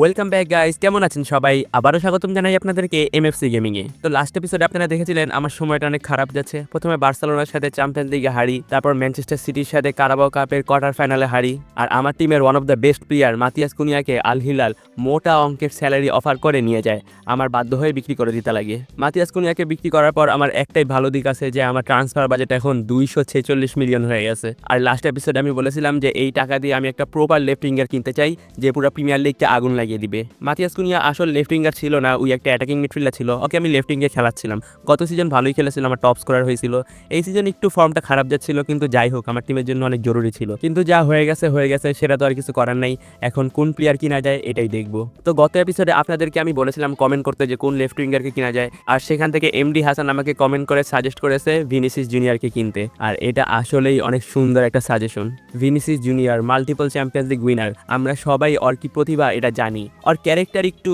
Welcome back guys কেমন আছেন সবাই? আবারও স্বাগতম জানাই আপনাদেরকে এমএফসি গেমিং এ তো লাস্ট এপিসোডে আপনারা দেখেছিলেন, আমার সময়টা অনেক খারাপ যাচ্ছে। প্রথমে বার্সেলোনার সাথে চ্যাম্পিয়ন লিগে হারি, তারপর ম্যানচেস্টার সিটির সাথে কারাবাও কাপের কোয়ার্টার ফাইনালে হারি, আর আমার টিমের one of the best player Matheus কুনিয়াকে Al Hilal মোটা অঙ্কের স্যালারি অফার করে নিয়ে যায়। আমার বাধ্য হয়ে বিক্রি করে দিতে লাগে। মাতিয়াস কুনিয়াকে বিক্রি করার পর আমার একটাই ভালো দিক আছে যে, আমার ট্রান্সফার বাজেট এখন দুইশো ছেচল্লিশ মিলিয়ন হয়ে গেছে। আর লাস্ট এপিসোডে আমি বলেছিলাম যে, এই টাকা দিয়ে আমি একটা প্রপার লেফট উইঙ্গার কিনতে চাই, যে পুরো প্রিমিয়ার লিগকে আগুন লাগিয়ে দিবে। মাতিয়াস কুনিয়া আসল লেফট উইঙ্গার ছিল না, ওই একটা অ্যাটাকিং মিডফিল্ডার ছিল। ওকে আমি লেফট উইঙ্গে খেলাচ্ছিলাম। গত সিজন ভালোই খেলেছিল, আমার টপ স্কোরার হয়েছিল। এই সিজন একটু ফর্মটা খারাপ যাচ্ছিল, কিন্তু যাই হোক, আমার টিমের জন্য অনেক জরুরি ছিল। কিন্তু যা হয়ে গেছে হয়ে গেছে, সেটা তো আর কিছু করার নাই। এখন কোন প্লেয়ার কিনা যায়, এটাই দেখব। তো গত এপিসোডে আপনাদেরকে আমি বলেছিলাম কমেন্ট করতে যে কোন লেফট উইঙ্গারকে কিনা যায়। আর সেখান থেকে এমডি হাসান আমাকে কমেন্ট করে সাজেস্ট করেছে ভিনিসিস জুনিয়রকে কিনতে। আর এটা আসলেই অনেক সুন্দর একটা suggestion Vinicius Junior multiple Champions League winner আমরা সবাই ওর কি প্রতিভা, এটা জানি। ওর ক্যারেক্টার একটু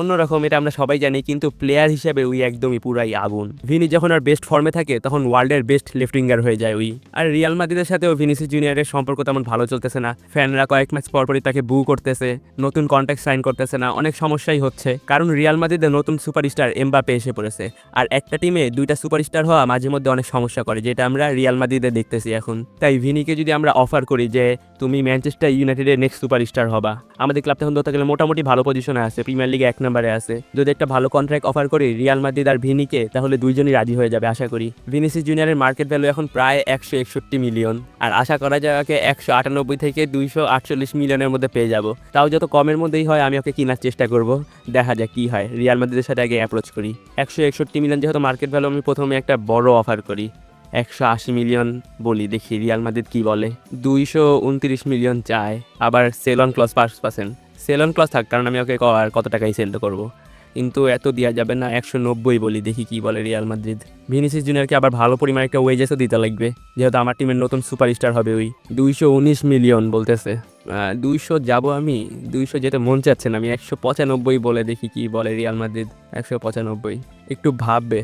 অন্যরকম, এটা আমরা সবাই জানি, কিন্তু প্লেয়ার হিসেবে ওই একদমই পুরাই আগুন। ভিনি যখন আর বেস্ট ফর্মে থাকে, তখন ওয়ার্ল্ডের বেস্ট লেফট উইঙ্গার হয়ে যায় ওই আর রিয়াল মাদ্রিদের সাথেও ভিনিসি জুনিয়রের সম্পর্ক তেমন ভালো চলতেছে না। ফ্যানরা কয়েক ম্যাচ পরপরই তাকে বু করতেছে, নতুন কন্ট্যাক্ট সাইন করতেছে না, অনেক সমস্যাই হচ্ছে। কারণ রিয়াল মাদ্রিদে নতুন সুপারস্টার এমবাপে এসে পড়েছে। আর একটা টিমে দুইটা সুপারস্টার হওয়া মাঝে মধ্যে অনেক সমস্যা করে, যেটা আমরা রিয়াল মাদ্রিদে দেখতেছি এখন। তাই ভিনিকে যদি আমরা অফার করি যে তুমি ম্যানচেস্টার ইউনাইটেডের নেক্সট সুপারস্টার হবা। আমাদের ক্লাবটা এখন ধরতে গেলে মোটামুটি ভালো পজিশনে আছে প্রিমিয়ার লিগে এক নম্বরে আছে। যদি একটা ভালো কন্ট্রাক্ট অফার করি রিয়াল মাদ্রিদ আর ভিনিকে তাহলে দুইজনই রাজি হয়ে যাবে, আশা করি। ভিনিসিস জুনিয়রের মার্কেট ভ্যালু এখন প্রায় একশো একষট্টি মিলিয়ন আর আশা করা যায় ওকে একশো আটানব্বই থেকে দুইশো আটচল্লিশ মিলিয়নের মধ্যে পেয়ে যাব। তাও যত কমের মধ্যেই হয়, আমি ওকে কেনার চেষ্টা করব। দেখা যাক কি হয়। রিয়াল মাদ্রিদের সাথে আগে অ্যাপ্রোচ করি। একশো একষট্টি মিলিয়ন যেহেতু মার্কেট ভ্যালু আমি প্রথমে একটা বড় অফার করি। একশো আশি মিলিয়ন বলি, দেখি রিয়াল মাদ্রিদ কি বলে। দুইশো উনত্রিশ মিলিয়ন চায়, আবার সেলন ক্লস পাঁচ পার্সেন্ট সেলন ক্লস থাক, কারণ আমি ওকে আর কত টাকায় সেল করব। কিন্তু এত দেওয়া যাবে না, একশো নব্বই বলি, দেখি কি বলে রিয়াল মাদ্রিদ। ভিনিসিস জুনিয়রকে আবার ভালো পরিমাণে একটা ওয়েজেসও দিতে লাগবে, যেহেতু আমার টিমের নতুন সুপারস্টার হবে ওই। দুইশো উনিশ মিলিয়ন বলতেছে। দুইশো যাব আমি, দুইশো যেতে মন চাচ্ছে না, আমি একশো পঁচানব্বই বলে দেখি কি বলে রিয়াল মাদ্রিদ। একশো পঁচানব্বই। একটু ভাববে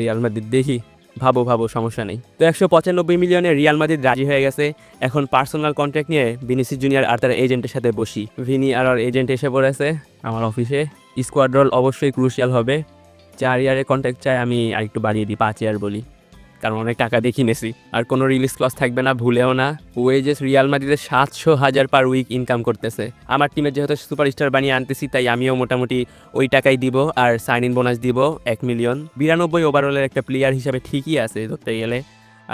রিয়াল মাদ্রিদ, দেখি। ভাবো ভাবো, সমস্যা নেই। তো একশো পঁচানব্বই মিলিয়নে রিয়াল মাদ্রিদ রাজি হয়ে গেছে। এখন পার্সোনাল কন্ট্যাক্ট নিয়ে ভিনিসি জুনিয়র আর তার এজেন্টের সাথে বসি। ভিনি আর আর এজেন্ট এসে পড়েছে আমার অফিসে। স্কোয়াড রোল অবশ্যই ক্রুশিয়াল হবে। চার ইয়ারের কন্ট্যাক্ট চাই আমি আরেকটু বাড়িয়ে দিই, পাঁচ ইয়ার বলি। কারণ অনেক টাকা দিয়ে কিনেছি। আর কোনো রিলিজ ক্লস থাকবে না, ভুলেও না। ওয়েজেস রিয়াল মাদ্রিদের সাতশো হাজার পার উইক ইনকাম করতেছে। আমার টিমের যেহেতু সুপারস্টার বানিয়ে আনতেছি, তাই আমিও মোটামুটি ওই টাকাই দিব আর সাইন ইন বোনাস দিব এক মিলিয়ন বিরানব্বই ওভারঅলের একটা প্লেয়ার হিসাবে ঠিকই আছে ধরতে গেলে।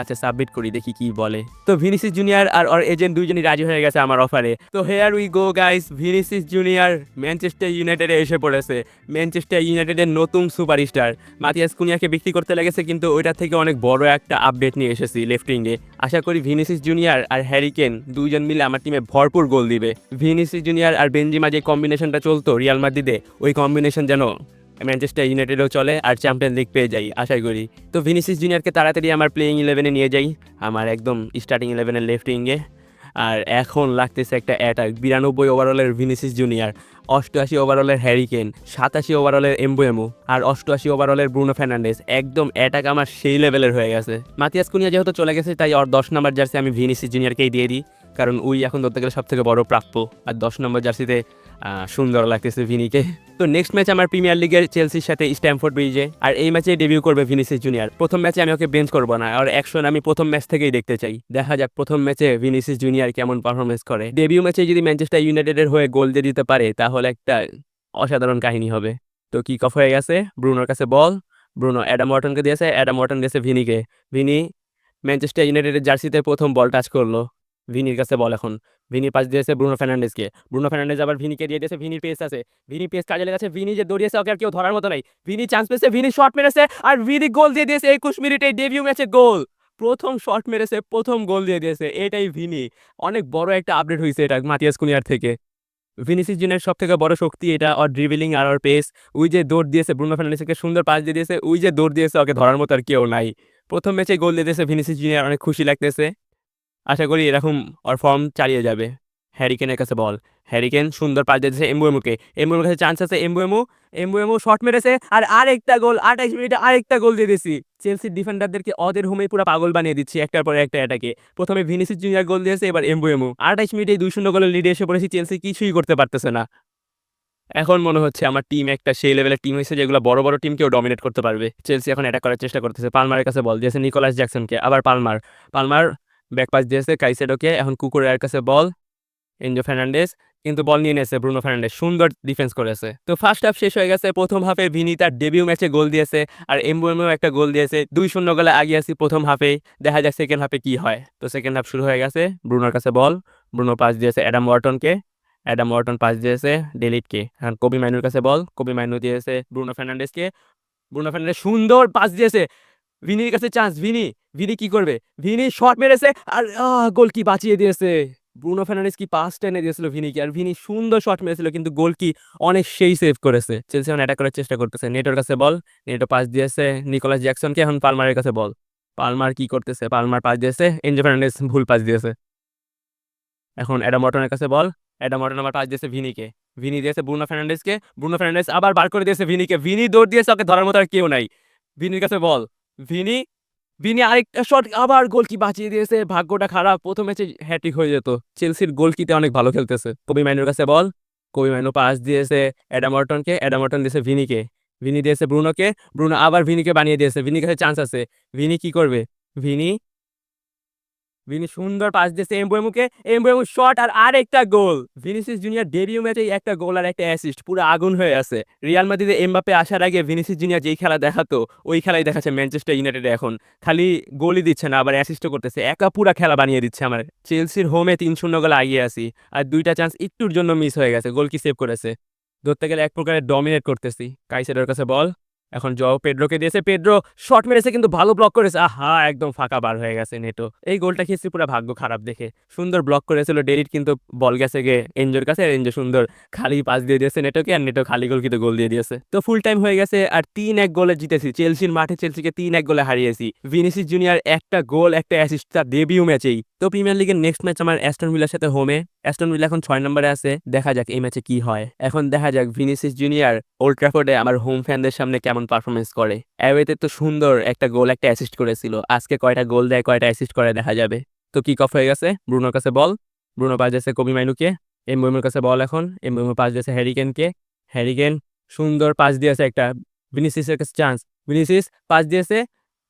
আচ্ছা সাবমিট করি, দেখি কি বলে। তো ভিনিসিস জুনিয়র আর ওর এজেন্ট দুইজনই রাজি হয়ে গেছে আমার অফারে তো here we go guys Vinicius Junior Manchester ইউনাইটেডে এসে পড়েছে। ম্যানচেস্টার ইউনাইটেডের নতুন সুপারস্টার মাতিয়াস কুনিয়াকে বিক্রি করতে লেগেছে, কিন্তু ওইটা থেকে অনেক বড় একটা আপডেট নিয়ে এসেছি লেফট উইংয়ে আশা করি ভিনিসিস জুনিয়র আর হ্যারিকেন দুইজন মিলে আমার টিমে ভরপুর গোল দিবে। ভিনিসিস জুনিয়র আর বেঞ্জিমা যে কম্বিনেশনটা চলতো রিয়াল মাদ্রিদে ওই কম্বিনেশন যেন ম্যানচেস্টার ইউনাইটেডও চলে আর চ্যাম্পিয়ন লিগ পেয়ে যাই আশা করি। তো ভিনিসিস জুনিয়রকে তাড়াতাড়ি আমার প্লেয়িং ইলেভেনে নিয়ে যাই, আমার একদম স্টার্টিং ইলেভেনের লেফট উইংয়ে আর এখন লাগতেছে একটা অ্যাটাক বিরানব্বই ওভারঅলের ভিনিসিস জুনিয়র অষ্টআশি ওভারঅলের হ্যারিকেন সাতাশি ওভারঅলের এমবোএমো আর অষ্টআশি ওভারঅলের ব্রুনো ফার্নান্ডেস একদম অ্যাটাক আমার সেই লেভেলের হয়ে গেছে। মাতিয়াস কুনিয়া যেহেতু চলে গেছে, তাই ওর দশ নম্বর জার্সি আমি ভিনিসিস জুনিয়রকেই দিয়ে দিই, কারণ উই এখন ধরতে গেলে সব থেকে বড় প্রাপ্য। আর দশ নম্বর জার্সিতে সুন্দর লাগতেছে ভিনিকে। তো নেক্সট ম্যাচ আমার প্রিমিয়ার লিগের চেলসির সাথে স্ট্যামফোর্ড ব্রিজে আর এই ম্যাচে ডেবিউ করবে ভিনিসিস জুনিয়র প্রথম ম্যাচে আমি ওকে বেঞ্চ করব না। আর অ্যাকশন আমি প্রথম ম্যাচ থেকেই দেখতে চাই। দেখা যাক প্রথম ম্যাচে ভিনিসিস জুনিয়র কেমন পারফরমেন্স করে। ডেবিউ ম্যাচে যদি ম্যানচেস্টার ইউনাইটেডের হয়ে গোল দিয়ে দিতে পারে, তাহলে একটা অসাধারণ কাহিনী হবে। তো কিক অফ হয়ে গেছে। ব্রুনোর কাছে বল ব্রুনো অ্যাডাম ওয়াটনকে দিয়েছে। অ্যাডাম ওয়াটন দিয়েছে ভিনিকে ভিনি ম্যানচেস্টার ইউনাইটেডের জার্সিতে প্রথম বল টাচ করল। ভিনির কাছে বল এখন। ভিনি পাস দিয়েছে ব্রুনো ফার্নান্ডেসকে ব্রুনো ফার্নান্ডেস আবার ভিনিকে দিয়ে দিয়েছে, ভিনির পেস আছে। ভিনি পেস কাজে লেগেছে, ভিনি যে দৌড়িয়েছে ওকে আর কেউ ধরার মতো নাই। ভিনি চান্স পেয়েছে, ভিনি শট মেরেছে আর ভিনি গোল দিয়ে দিয়েছে একুশ মিনিটে ডেবিউ ম্যাচে গোল প্রথম শট মেরেছে, প্রথম গোল দিয়ে দিয়েছে, এটাই ভিনি। অনেক বড় একটা আপডেট হয়েছে এটা মাতিয়াস কুনিয়ার থেকে। ভিনিসিস জুনের সব থেকে বড় শক্তি এটা, ওর ড্রিবলিং আর ওর পেস ওই যে দৌড় দিয়েছে ব্রুনো ফার্নান্ডেসকে সুন্দর পাস দিয়ে দিয়েছে, ওই যে দৌড় দিয়েছে ওকে ধরার মতো আর কেউ নাই। প্রথম ম্যাচে গোল দিয়ে দিয়েছে ভিনিসিস জুনিয়র অনেক খুশি লাগতেছে। আশা করি এরকম ওর ফর্ম চালিয়ে যাবে। হ্যারিকেনের কাছে বল। হ্যারিকেন সুন্দর পাস দিয়েছে এমবুয়েমুকে এমবুয়েমুর কাছে চান্স আছে। এমবুয়েমু এমবুয়েমু শট মেরেছে। আর আরেকটা গোল আঠাইশ মিনিটে আরেকটা গোল দিয়ে দিয়েছি। চেলসির ডিফেন্ডারদেরকে অদের হোমে পুরো পাগল বানিয়ে দিচ্ছি একটার পর একটা অ্যাটাকে প্রথমে ভিনিসিস জুনিয়র গোল দিয়েছে, এবার এমবুয়েমু আঠাইশ মিনিটে দুই শূন্য গোলের লিডে এসে পড়েছি। চেলসি কিছুই করতে পারতেছে না। এখন মনে হচ্ছে আমার টিম একটা সেই লেভেলের টিম হয়েছে যেগুলো বড় বড় টিমকেও ডমিনেট করতে পারবে। চেলসি এখন এটা করার চেষ্টা করতেছে। পালমারের কাছে বল দিয়েছে নিকোলাস জ্যাকসনকে আবার পালমার পালমার ব্যাক পাস দিয়েছে কাইসেডোকে এখন কুকুরের কাছে বল, এনজো ফার্নান্ডেস কিন্তু বল নিয়ে নিয়েছে ব্রুনো ফার্নান্ডেস সুন্দর ডিফেন্স করেছে। তো ফার্স্ট হাফ শেষ হয়ে গেছে, প্রথম হাফে ভিনি তার ডেবিউ ম্যাচে গোল দিয়েছে, আর এমবুএমও একটা গোল দিয়েছে, দুই শূন্য গোলে আগিয়ে আছি প্রথম হাফে। দেখা যাক সেকেন্ড হাফে কি হয়। তো সেকেন্ড হাফ শুরু হয়ে গেছে, ব্রুনোর কাছে বল। ব্রুনো পাস দিয়েছে অ্যাডাম ওয়ার্টনকে অ্যাডাম ওয়ার্টন পাস দিয়েছে ডেলিটকে। এখন কবি মাইনুর কাছে বল, কবি মাইনু দিয়েছে ব্রুনো ফার্নান্ডেসকে ব্রুনো ফার্নান্ডেস সুন্দর পাস দিয়েছে ভিনির কাছে চান্স ভিনি ভিনি কি করবে? ভিনি শট মেরেছে আর গোল কি বাঁচিয়ে দিয়েছে? ব্রুনো ফার্নান্ডেস কি পাস টেনে দিয়েছিল ভিনিকে আর ভিনি সুন্দর শট মেরেছিল কিন্তু গোল কি অনেক সেই সেভ করেছে। চেলসি এখন অ্যাটাক করার চেষ্টা করতেছে। নেটোর কাছে বল নেটো পাস দিয়েছে। নিকোলাস জ্যাকসনকে এখন পালমারের কাছে বল পালমার কি করতেছে? পালমার পাস দিয়েছে। এনজো ফার্নান্ডেস ভুল পাস দিয়েছে। এখন অ্যাডাম মটনের কাছে বল অ্যাডাম মটন আবার পাস দিয়েছে ভিনিকে। ভিনি দিয়েছে ব্রুনো ফার্নান্ডেসকে ব্রুনো ফার্নান্ডেস আবার বার করে দিয়েছে ভিনিকে। ভিনি দৌড় দিয়েছে, ওকে ধরার মতো আর কেউ নাই। ভিনির কাছে বল ভিনি? ভিনি আরেকটা শট আবার গোলকি বাঁচিয়ে দিয়েছে। ভাগ্যটা খারাপ। প্রথম ম্যাচে হ্যাটিক হয়ে যেত। চেলসির গোলকিতে অনেক ভালো খেলতেছে। কবি মাইনুর কাছে বল। কবি মাইনু পাস দিয়েছে অ্যাডামর্টনকে অ্যাডামর্টন দিয়েছে ভিনিকে। ভিনি দিয়েছে ব্রুনোকে ব্রুনো আবার ভিনিকে বানিয়ে দিয়েছে। ভিনির কাছে চান্স আছে। ভিনি কি করবে? ভিনি ভিনি সুন্দর পাস দিয়েছে এমবুয়েমুকে এমবুয়েমু শট আর আরেকটা গোল। ভিনিসিস জুনিয়র ডেবিউ ম্যাচে একটা গোল আর একটা অ্যাসিস্ট পুরো আগুন হয়ে আছে। রিয়াল মাদ্রিদে এমবাপে আসার আগে ভিনিসিস জুনিয়র যেই খেলা দেখাতো, ওই খেলাই দেখাচ্ছে ম্যানচেস্টার ইউনাইটেড এখন। খালি গোলই দিচ্ছে না, আবার অ্যাসিস্টও করতেছে। একা পুরা খেলা বানিয়ে দিচ্ছে আমার। চেলসির হোমে তিন শূন্য গোলে আগিয়ে আসি আর দুইটা চান্স একটুর জন্য মিস হয়ে গেছে। গোল কি সেভ করেছে? ধরতে গেলে এক প্রকারের ডমিনেট করতেছি। কাইসেডের কাছে বল। এখন জও পেড্রোকে দিয়েছে। পেড্রো শট মেরেছে কিন্তু ভালো ব্লক করেছে। আহা, একদম ফাঁকা বার হয়ে গেছে নেটো। এই গোলটা খেয়েছি পুরো ভাগ্য খারাপ দেখে। সুন্দর ব্লক করেছিল ডেরিট কিন্তু বল গেছে গিয়ে এনজোর কাছে। এনজো সুন্দর খালি পাস দিয়ে দিয়েছে নেটোকে আর নেটো খালি গোল কিন্তু গোল দিয়ে দিয়েছে। তো ফুল টাইম হয়ে গেছে আর তিন এক গোলে জিতেছি। চেলসির মাঠে চেলসিকে তিন এক গোলে হারিয়েছি। ভিনিসিস জুনিয়র একটা গোল, একটা অ্যাসিস্ট তার ডেবিউ ম্যাচেই তো প্রিমিয়ার লিগের নেক্সট ম্যাচ আমার অ্যাস্টন ভিলার সাথে হোমে অ্যাস্টন ভিলা এখন ছয় নম্বরে আছে। দেখা যাক এই ম্যাচে কি হয়। এখন দেখা যাক ভিনিসিস জুনিয়র ওল্ড ট্রাফোর্ডে আমার হোম ফ্যানদের সামনে কেমন পারফরমেন্স করে। অ্যাওয়েতে তো সুন্দর একটা গোল, একটা অ্যাসিস্ট করেছিল। আজকে কয়টা গোল দেয়, কয়টা অ্যাসিস্ট করে দেখা যাবে। তো কিক অফ হয়ে গেছে। ব্রুনোর কাছে বল ব্রুনো পাস দিয়েছে কবি মাইনুকে। এমবুমের কাছে বল এখন। এমবুমে পাস দিয়েছে হ্যারিকেনকে হ্যারিকেন সুন্দর পাস দিয়েছে একটা ভিনিসিসের কাছে চান্স ভিনিসিস পাস দিয়েছে,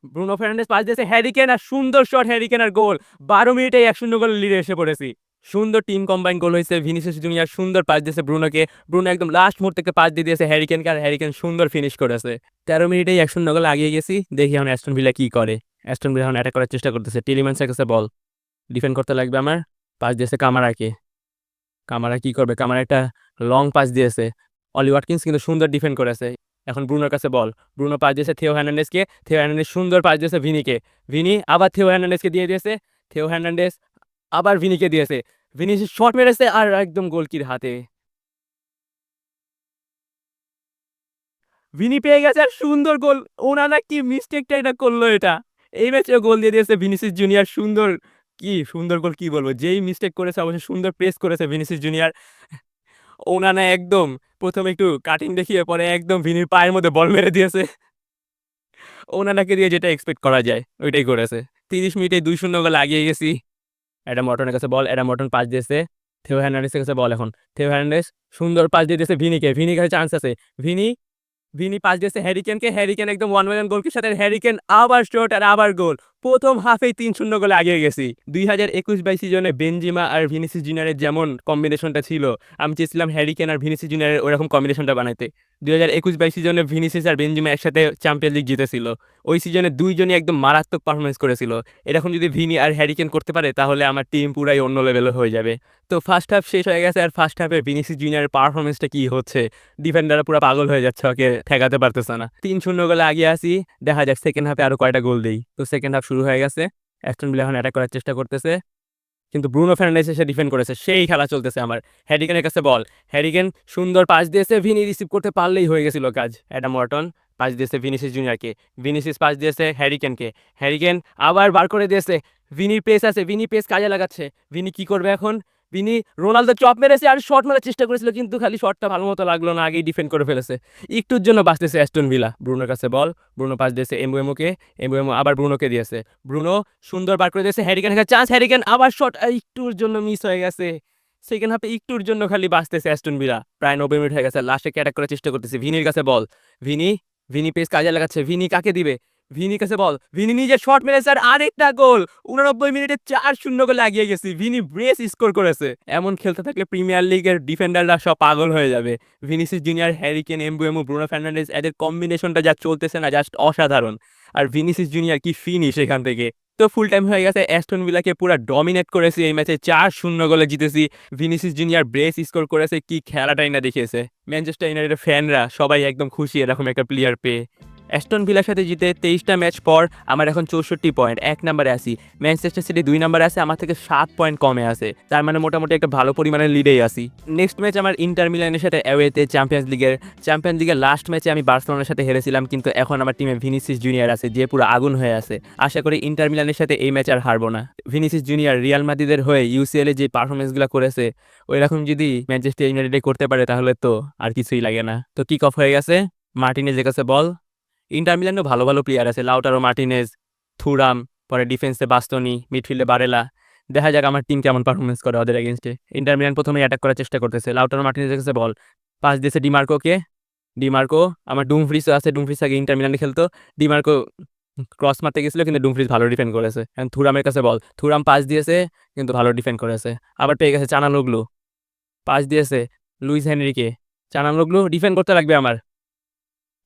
ব্রুনো ফার্নান্ডেস পাস দিয়েছে হ্যারিকেন আর সুন্দর শট হ্যারিকেন আর গোল বারো মিনিটে এক শূন্য গোল লিডে এসে পড়েছি। সুন্দর টিম কম্বাইন গোল হয়েছে ভিনিসিয়াস জুনিয়র সুন্দর পাস দিয়েছে ব্রুনোকে। ব্রুনো একদম লাস্ট মুহূর্তে পাস দিয়ে দিয়েছে হ্যারিকেনকে আর হ্যারিকেন সুন্দর ফিনিশ করেছে। তেরো মিনিটেই এক শূন্য গোল আগিয়ে গেছি, দেখি এখন অ্যাস্টন ভিলা কি করে। অ্যাস্টন ভিলা এখন অ্যাটাক করার চেষ্টা করতেছে। টেলিম্যান্সের কাছে বল ডিফেন্ড করতে লাগবে আমার। পাস দিয়েছে কামারাকে কামারা কি করবে? কামারা একটা লং পাস দিয়েছে। অলি ওয়াটকিন্স কিন্তু সুন্দর ডিফেন্ড করেছে। এখন ব্রুনোর কাছে বল ব্রুনো পাস দিয়েছে থেও হ্যার্নান্ডেসকে থেও হ্যার্নান্ডেস সুন্দর পাস দিয়েছে ভিনিকে ভিনি আবার থেও হ্যার্নান্ডেসকে দিয়ে দিয়েছে। থেও হ্যার্নান্ডেস আবার ভিনিকে দিয়েছে। ভিনি শট মেরেছে আর একদম গোলকির হাতে। ভিনি পেয়ে গেছে আর সুন্দর গোল। ওনারা কি মিস্টেকটা এটা করল এটা? এই ম্যাচে গোল দিয়ে দিয়েছে ভিনিসিস জুনিয়র সুন্দর কি সুন্দর গোল কি বলব? যেই মিস্টেক করেছে অবশ্যই সুন্দর প্রেস করেছে ভিনিসিস জুনিয়র ওনানা একদম প্রথমে একটু কাটিং দেখিয়ে পরে একদম ভিনির পায়ের মধ্যে বল মেরে দিয়েছে। ওনানাকে দিয়ে যেটা এক্সপেক্ট করা যায়, ওইটাই করেছে। তিরিশ মিনিটে দুই শূন্য গোল আগিয়ে গেছি। অ্যাডাম মর্টনের কাছে বল অ্যাডাম মটন পাস দিয়েছে। থেও হ্যান্ডারিসের কাছে বল এখন। থেও হ্যান্ডারিস সুন্দর পাস দিয়ে দিয়েছে ভিনিকে ভিনিকে কাছে চান্স আছে। ভিনি ভিনি পাস দিয়েছে হ্যারিকেনকে হ্যারিকেন একদম ওয়ান ওয়ান গোলকির সাথে হ্যারিকেন আবার শট আর আবার গোল প্রথম হাফেই তিন শূন্য গোলে আগিয়ে গেছি। দুই হাজার একুশ বাইশ সিজনে বেনজিমা আর ভিনিসিস জুনিয়রের যেমন কম্বিনেশনটা ছিল, আমি চেয়েছিলাম হ্যারিকেন আর ভিনিসি জুনিয়রের ওরকম কম্বিনেশনটা বানাইতে। দুই হাজার একুশ বাইশ সিজনে ভিনিসিস আর বেনজিমা একসাথে চ্যাম্পিয়ন লিগ জিতেছিল। ওই সিজনে দুইজনই একদম মারাত্মক পারফরমেন্স করেছিল। এরকম যদি ভিনি আর হ্যারিকেন করতে পারে, তাহলে আমার টিম পুরাই অন্য লেভেলে হয়ে যাবে। তো ফার্স্ট হাফ শেষ হয়ে গেছে আর ফার্স্ট হাফে ভিনিসিস জুনিয়রের পারফরমেন্সটা কি হচ্ছে ডিফেন্ডাররা পুরো পাগল হয়ে যাচ্ছে, ওকে ঠেকাতে পারতেছে না। তিন শূন্য গোলে আগে আসি, দেখা যাক সেকেন্ড হাফে আরও কয়টা গোল দেই। তো সেকেন্ড হাফ শুরু হয়ে গেছে। অ্যাস্টন ভিলা এখন অ্যাটাক করার চেষ্টা করতেছে। কিন্তু ব্রুনো ফার্নান্ডেস এসে ডিফেন্ড করেছে। সেই খেলা চলতেছে আমার। হ্যারিকেনের কাছে বল হ্যারিকেন সুন্দর পাস দিয়েছে। ভিনি রিসিভ করতে পারলেই হয়ে গেছিল কাজ। অ্যাডাম ওয়াটন পাস দিয়েছে ভিনিসিস জুনিয়রকে ভিনিসিস পাস দিয়েছে হ্যারিকেনকে হ্যারিকেন আবার বার করে দিয়েছে। ভিনির পেস আছে। ভিনি পেস কাজে লাগাচ্ছে। ভিনি কি করবে এখন? ভিনি রোনালদো চপ মেরেছে আর শট মারার চেষ্টা করেছিল, কিন্তু খালি শটটা ভালো মতো লাগল না, আগেই ডিফেন্ড করে ফেলেছে। একটুর জন্য বাঁচতেছে অ্যাস্টন ভিলা ব্রুনোর কাছে বল ব্রুনো পাস দিয়েছে এমবুএমোকে এমবুএমো আবার ব্রুনোকে দিয়েছে। ব্রুনো সুন্দর বার করে দিয়েছে Harry Kane chance Harry Kane আবার শট একটুর জন্য মিস হয়ে গেছে। সেকেন্ড হাফে একটুর জন্য খালি বাঁচতেছে অ্যাস্টন ভিলা প্রায় নব্বই মিনিট হয়ে গেছে লাস্টে ক্যাটাক করার চেষ্টা করতেছে, ভিনির কাছে বল ভিনি ভিনি পেস কাজে লাগাচ্ছে, ভিনি কাকে দিবে? ভিনি কাছে বল। ভিনি নিজে শট মেরেছে আর আরেকটা গোল। উননব্বই মিনিটে চার শূন্য গোলে এগিয়ে গেছি। ভিনি ব্রেস স্কোর করেছে। এমন খেলতে থাকলে প্রিমিয়ার লিগের ডিফেন্ডাররা সব পাগল হয়ে যাবে। Vinicius Junior Harry Kane Mbeumo Bruno Fernandes এদের কম্বিনেশনটা যা চলতেছে না জাস্ট অসাধারণ। আর ভিনিসিস জুনিয়র কি ফিনিশ এখান থেকে? তো ফুল টাইম হয়ে গেছে অ্যাস্টন ভিলাকে পুরো ডমিনেট করেছি এই ম্যাচে চার শূন্য গোলে জিতেছি। ভিনিসিস জুনিয়র ব্রেস স্কোর করেছে, কি খেলাটাই না দেখিয়েছে। ম্যানচেস্টার ইউনাইটেড ফ্যানরা সবাই একদম খুশি এরকম একটা প্লেয়ার পেয়ে। অ্যাস্টন ভিলার সাথে জিতে তেইশটা ম্যাচ পর আমার এখন চৌষট্টি পয়েন্ট এক নম্বরে আসি ম্যানচেস্টার সিটি দুই নম্বরে আছে, আমার থেকে সাত পয়েন্ট কমে আছে। তার মানে মোটামুটি একটা ভালো পরিমাণে লিডেই আসি নেক্সট ম্যাচ আমার ইন্টার মিলানের সাথে অ্যাওয়েতে চ্যাম্পিয়ন্স লিগের চ্যাম্পিয়ন্স লিগের লাস্ট ম্যাচে আমি বার্সেলোনার সাথে হেরেছিলাম, কিন্তু এখন আমার টিমে ভিনিসিস জুনিয়র আছে, যে পুরো আগুন হয়ে আছে। আশা করি ইন্টার মিলানের সাথে এই ম্যাচ আর হারবো না। ভিনিসিস জুনিয়র রিয়াল মাদিদের হয়ে ইউসিএল এ যে পারফরমেন্সগুলো করেছে ওই রকম যদি ম্যানচেস্টার ইউনাইটেডে করতে পারে, তাহলে তো আর কিছুই লাগে না। তো কিক অফ হয়ে গেছে। মার্টিনেজের কাছে বল ইন্টার মিলানও ভালো ভালো প্লেয়ার আছে। লাউটারো মার্টিনেজ, থুরাম, পরে ডিফেন্সে বাস্তনি মিডফিল্ডে বারেলা। দেখা যাক আমার টিম কেমন পারফরমেন্স করে ওদের এগেনস্টে ইন্টার মিলান প্রথমে অ্যাটাক করার চেষ্টা করতেছে। লাউটারো মার্টিনেজের কাছে বল পাস দিয়েছে ডিমার্কোকে। ডিমার্কো, আমার ডুমফ্রিসও আছে। ডুমফ্রিস আগে ইন্টার মিলানে খেলতো। ডিমার্কো ক্রস মারতে গেছিল, কিন্তু ডুমফ্রিস ভালো ডিফেন্ড করেছে। এখন থুরামের কাছে বল থুরাম পাস দিয়েছে, কিন্তু ভালো ডিফেন্ড করেছে। আবার পেয়ে গেছে চানা চানালুগলু। পাস দিয়েছে লুইস হেনরিকে। চানালুগলু ডিফেন্ড করতে লাগবে আমার।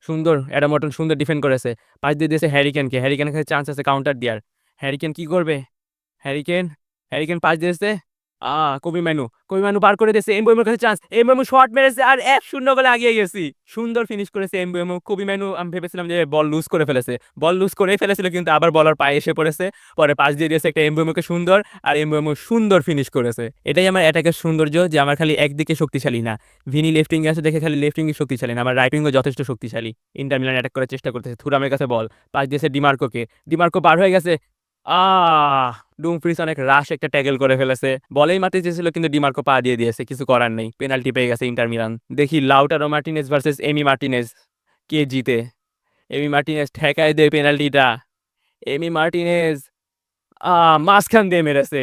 সুন্দর অ্যাডাম মটন সুন্দর ডিফেন্ড করেছে। পাশ দিয়ে দিয়েছে হ্যারিকেনকে হ্যারিকেনের কাছে চান্স আছে কাউন্টার দেওয়ার হ্যারিকেন কী করবে? হ্যারিকেন হ্যারিকেন পাশ দিয়েছে। আ, কবি ম্যানু কবি বার করে দিয়েছে কাছে চান্স শট মেরেছে আর এক শূন্য আগিয়ে গেছি। সুন্দর ফিনিশ করেছে কবি ম্যানু আমি ভেবেছিলাম যে বল লুজ করে ফেলেছে। বল লুজ করেই ফেলেছিল, কিন্তু আবার বলার পায়ে এসে পড়েছে। পরে পাশ দিয়ে দিয়েছে একটা সুন্দর আর এমবুএমু সুন্দর ফিনিশ করেছে। এটাই আমার অ্যাটাকের সৌন্দর্য যে আমার খালি একদিকে শক্তিশালী না। ভিনি লেফটিং আছে দেখে খালি লেফটিংই শক্তিশালী না। আমার রাইটিংও যথেষ্ট শক্তিশালী। ইন্টার মিলান অ্যাটাক করার চেষ্টা করতেছে। থুরামের কাছে বল পাস দিয়েছে ডিমার্কোকে। ডিমার্কো পার হয়ে গেছে। আহ ডুমফ্রিস অনেক রাশ একটা ট্যাগেল করে ফেলেছে। বলেই মারতে চেয়েছিল কিন্তু ডিমার্কো পা দিয়ে দিয়েছে, কিছু করার নেই। পেনাল্টি পেয়ে গেছে ইন্টার মিলান দেখি Lautaro Martinez versus Emi Martinez কে জিতে? এমি মার্টিনেজ ঠেকায় দেয় পেনাল্টিটা এমি মার্টিনেজ মাঝখান দিয়ে মেরেছে।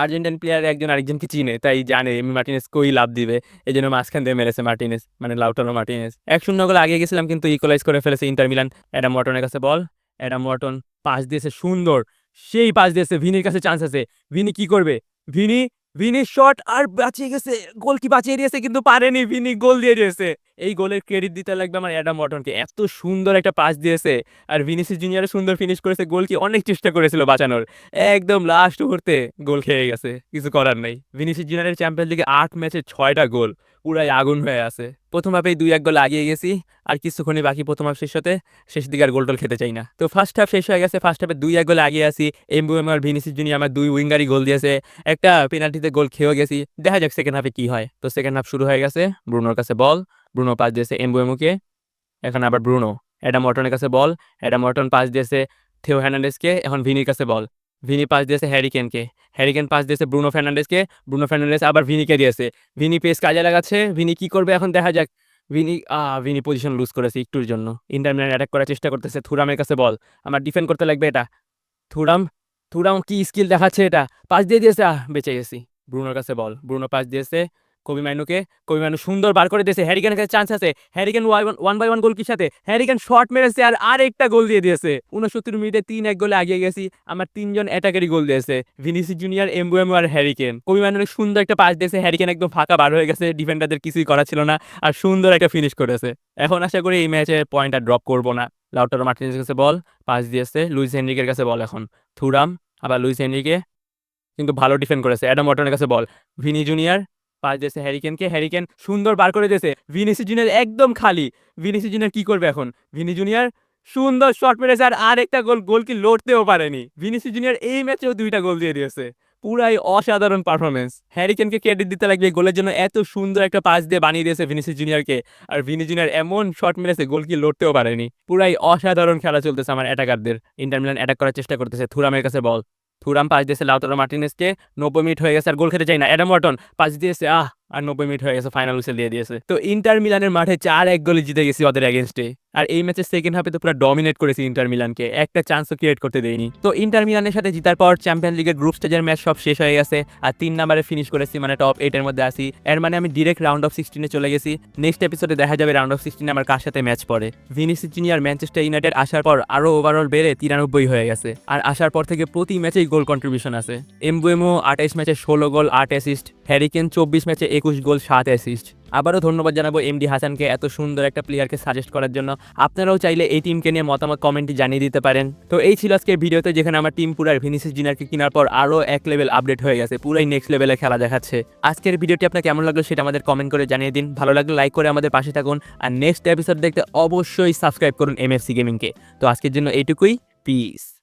আর্জেন্টাইন প্লেয়ার একজন আরেকজনকে চিনে, তাই জানে এমি মার্টিনেজ কই লাভ দিবে। এই জন্য মাঝখান দিয়ে মেরেছে মার্টিনেজ মানে লাউটারো মার্টিনেজ এক শূন্য গোলে আগে গেছিলাম, কিন্তু ইকোলাইজ করে ফেলেছে ইন্টার মিলান অ্যাডাম ওয়াটনের কাছে বল। অ্যাডাম ওয়াটন পাস দিয়েছে সুন্দর। সেই পাস দিয়েছে ভিনির কাছে চান্স আছে। ভিনি কি করবে? ভিনি ভিনি শট আর বাঁচিয়ে গেছে। গোল কি বাঁচিয়ে দিয়েছে কিন্তু পারেনি। ভিনি গোল দিয়ে দিয়েছে। এই গোলের ক্রেডিট দিতে লাগবে আমার অ্যাডাম মটনকে এত সুন্দর একটা পাস দিয়েছে। আর ভিনিসিস জুনিয়র সুন্দর ফিনিশ করেছে। গোল কি অনেক চেষ্টা করেছিল বাঁচানোর। একদম লাস্ট মুহূর্তে গোল খেয়ে গেছে। কিছু করার নেই। ভিনিসিস জুনিয়রের চ্যাম্পিয়ন লিগে আট ম্যাচে ছয়টা গোল। পুরাই আগুন হয়ে আছে। প্রথম হাফেই দুই এক গোল আগিয়ে গেছি। আর কিছুক্ষণই বাকি প্রথম হাফ শেষ হতে শেষ দিকে আর গোল টোল খেতে চাই না। তো ফার্স্ট হাফ শেষ হয়ে গেছে। ফার্স্ট হাফে দুই এক গোল আগিয়ে আসি এমবু আর ভিনিসিস জুনিয়র আমার দুই উইঙ্গারই গোল দিয়েছে। একটা পেনাল্টিতে গোল খেয়েও গেছি। দেখা যাক সেকেন্ড হাফে কি হয়। তো সেকেন্ড হাফ শুরু হয়ে গেছে। ব্রুনোর কাছে বল ব্রুনো পাস দিয়েছে এমবুএমুকে এখন আবার ব্রুনো। অ্যাডাম মর্টনের কাছে বল। অ্যাডাম মর্টন পাস দিয়েছে থেও হ্যার্নান্ডেসকে এখন ভিনির কাছে বল। ভিনি পাস দিয়েছে হ্যারিকেনকে হ্যারিকেন পাস দিয়েছে ব্রুনো ফার্নান্ডেসকে ব্রুনো ফার্নান্ডেস আবার ভিনিকে দিয়েছে। ভিনি পেস কাজে লাগাচ্ছে। ভিনি কি করবে এখন দেখা যাক। ভিনি ভিনি পজিশন লুজ করেছে একটুর জন্য। ইন্টার মিলান অ্যাটাক করার চেষ্টা করতেছে। থুরামের কাছে বল। আমার ডিফেন্ড করতে লাগবে এটা। থুরাম থুরাম কি স্কিল দেখাচ্ছে এটা? পাস দিয়ে দিয়েছে, আহ, বেঁচে গেছি। ব্রুনোর কাছে বল। ব্রুনো পাস দিয়েছে। কবি মাইনুকে, কবি মাইনু সুন্দর বার করে দিয়েছে। হ্যারিকেনের কাছে চান্স আছে। Harry Kane one by one গোল কি সাথে? হ্যারিকেন শট মেরেছে আর আর একটা গোল দিয়ে দিয়েছে। উনসত্তর মিনিটে তিন এক গোলে আগিয়ে গেছি। আমার তিনজন অ্যাটাকারই গোল দিয়েছে। ভিনিসি জুনিয়র এমবুএম আর হ্যারিকেন কবি মাইনু সুন্দর একটা পাস দিয়েছে। হ্যারিকেন একদম ফাঁকা বার হয়ে গেছে। ডিফেন্ডারদের কিছুই করা ছিল না আর সুন্দর একটা ফিনিশ করেছে। এখন আশা করি এই ম্যাচে পয়েন্ট আর ড্রপ করব না। লাউটারো মার্টিনের কাছে বল পাস দিয়েছে। লুইস হেনরিকের কাছে বল এখন। থুরাম আবার লুইস হেনরিকে কিন্তু ভালো ডিফেন্ড করেছে। অ্যাডাম ওয়াটনের কাছে বল ভিনি জুনিয়র পাস দিয়েছে হ্যারিকেনকে। হ্যারিকেন সুন্দর বার করে দিয়েছে। ভিনিসি জুনিয়র একদম খালি। ভিনিসি জুনিয়র কি করবে এখন? ভিনি জুনিয়র সুন্দর শট মেরেছে আর আরেকটা গোল গোল কি লড়তেও পারেনি। ভিনিসি জুনিয়র এই ম্যাচেও দুইটা গোল দিয়ে দিয়েছে। পুরাই অসাধারণ পারফরমেন্স হ্যারিকেনকে ক্রেডিট দিতে লাগবে গোলের জন্য এত সুন্দর একটা পাস দিয়ে বানিয়ে দিয়েছে ভিনিসি জুনিয়রকে। আর ভিনি জুনিয়র এমন শট মেরেছে, গোল কি লড়তেও পারেনি। পুরাই অসাধারণ খেলা চলতেছে আমার অ্যাটাকারদের ইন্টারমিলান অ্যাটাক করার চেষ্টা করতেছে, থুরামের কাছে বল থুরাম পাস দিয়েছে লাউতারো মার্টিনেসকে, নব্বই মিনিট হয়ে গেছে আর গোল খেতে চাই না। অ্যাডাম ওয়াটন পাস দিয়েছে, আহ! আর নব্বই মিনিট হয়ে গেছে ফাইনাল উইসেল দিয়ে দিয়েছে। তো ইন্টার মিলানের মাঠে চার এক গোলে জিতে গেছি ওদের এগেনস্টে আর এই ম্যাচের সেকেন্ড হাফে তো পুরো ডমিনেট করেছি ইন্টার মিলানকে। একটা চান্সও ক্রিয়েট করতে দেয়নি। তো ইন্টার মিলানের সাথে জিতার পর চ্যাম্পিয়ন লিগের গ্রুপ স্টেজের ম্যাচ সব শেষ হয়ে গেছে। আর তিন নাম্বারে ফিনিশ করেছি মানে টপ এইটের মধ্যে আসি এর মানে আমি ডিরেক্ট রাউন্ড অফ সিক্সটিনে চলে গেছি। নেক্সট এপিসোডে দেখা যাবে রাউন্ড অফ সিক্সটিনে আমার কার সাথে ম্যাচ পড়ে। ভিনিসি জুনিয়র ম্যানচেস্টার ইউনাইটেড আসার পর আরও ওভারঅল বেড়ে তিরানব্বই হয়ে গেছে। আর আসার পর থেকে প্রতি ম্যাচেই গোল কন্ট্রিবিউশন আছে। এমবুএমও আঠাইশ ম্যাচে ষোলো গোল আট অ্যাসিস্ট হ্যারিকেন চব্বিশ ম্যাচে একুশ গোল, সাত অ্যাসিস্ট আবারও ধন্যবাদ জানাব এমডি হাসানকে এত সুন্দর একটা প্লেয়ারকে সাজেস্ট করার জন্য। আপনারাও চাইলে এই টিমকে নিয়ে মতামত কমেন্টে জানিয়ে দিতে পারেন। তো এই ছিল আজকের ভিডিওতে যেখানে আমার টিম পুরার ভিনিসিস জিনারকে কেনার পর আরও এক লেভেল আপডেট হয়ে গেছে, পুরাই নেক্সট লেভেলে খেলা দেখাচ্ছে। আজকের ভিডিওটি আপনার কেমন লাগল সেটা আমাদের কমেন্ট করে জানিয়ে দিন। ভালো লাগলে লাইক করে আমাদের পাশে থাকুন। আর নেক্সট এপিসোড দেখতে অবশ্যই সাবস্ক্রাইব করুন এমএফসি গেমিংকে তো আজকের জন্য এইটুকুই পিস